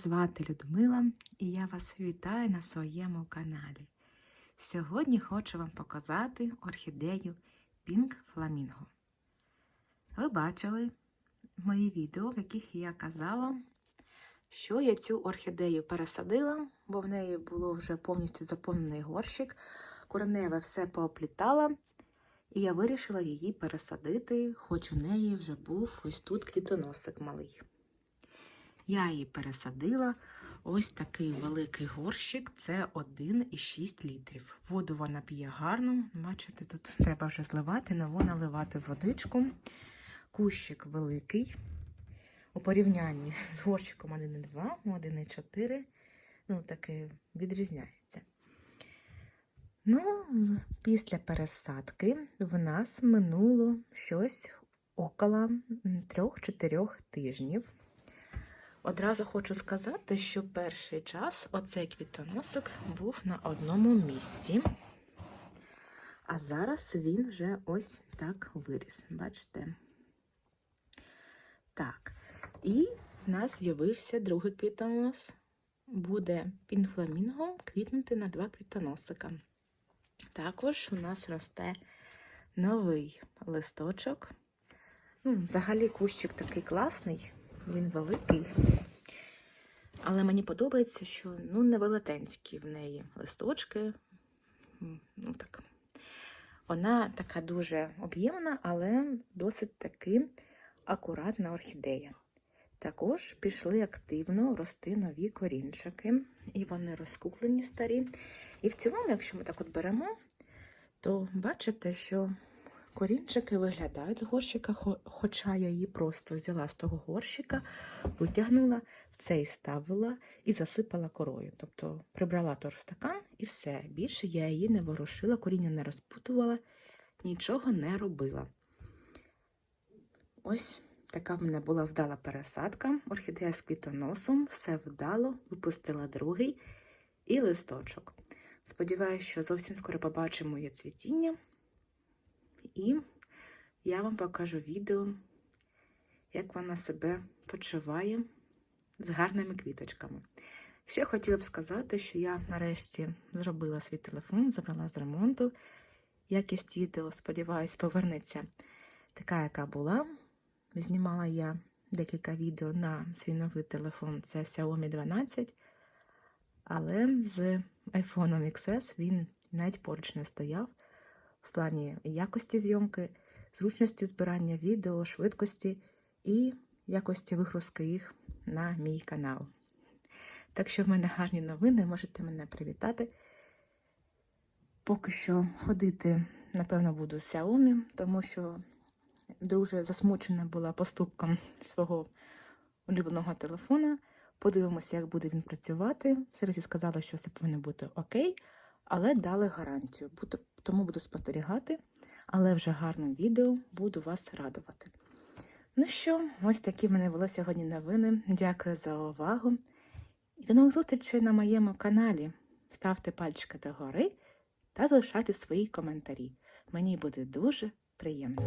звати Людмила і я вас вітаю на своєму каналі. Сьогодні хочу вам показати орхідею Pink Flamingo. Ви бачили мої відео, в яких я казала, що я цю орхідею пересадила, бо в неї було вже повністю заповнений горщик, кореневе все пооплітала, і я вирішила її пересадити, хоч у неї вже був ось тут квітоносик малий. Я її пересадила. Ось такий великий горщик це 1,6 літрів. Воду вона п'є гарно. Бачите, тут треба вже зливати, нову наливати водичку. Кущик великий. У порівнянні з горщиком 1,2, 1,4. Ну, таки відрізняється. Ну, після пересадки в нас минуло щось около 3-4 тижнів. Одразу хочу сказати, що перший час оцей квітоносик був на одному місці, а зараз він вже ось так виріс. Бачите? Так, і в нас з'явився другий квітонос. Буде пінфламінго квітнути на два квітоносика. Також у нас росте новий листочок. Ну, Взагалі кущик такий класний. Він великий. Але мені подобається, що ну, не велетенські в неї листочки. Ну, так. Вона така дуже об'ємна, але досить таки акуратна орхідея. Також пішли активно рости нові корінчики, і вони розкуклені старі. І в цілому, якщо ми так от беремо, то бачите, що Корінчики виглядають з горщика, хоча я її просто взяла з того горщика, витягнула, в цей ставила і засипала корою. Тобто прибрала торстакан і все. Більше я її не ворушила, коріння не розпутувала, нічого не робила. Ось така в мене була вдала пересадка, орхідея з квітоносом, все вдало, випустила другий і листочок. Сподіваюся, що зовсім скоро побачимо її цвітіння. І я вам покажу відео, як вона себе почуває з гарними квіточками. Ще хотіла б сказати, що я нарешті зробила свій телефон, забрала з ремонту. Якість відео, сподіваюсь, повернеться така, яка була. Знімала я декілька відео на свій новий телефон, це Xiaomi 12, але з iPhone XS він навіть поруч не стояв в плані якості зйомки, зручності збирання відео, швидкості і якості вигрузки їх на мій канал. Так що в мене гарні новини, можете мене привітати. Поки що ходити, напевно, буду з Xiaomi, тому що дуже засмучена була поступком свого улюбленого телефона. Подивимося, як буде він працювати. В Сервісі сказали, що все повинно бути окей, але дали гарантію. Тому буду спостерігати, але вже гарним відео буду вас радувати. Ну що, ось такі в мене були сьогодні новини. Дякую за увагу. І до нових зустрічей на моєму каналі. Ставте пальчики догори та залишайте свої коментарі. Мені буде дуже приємно.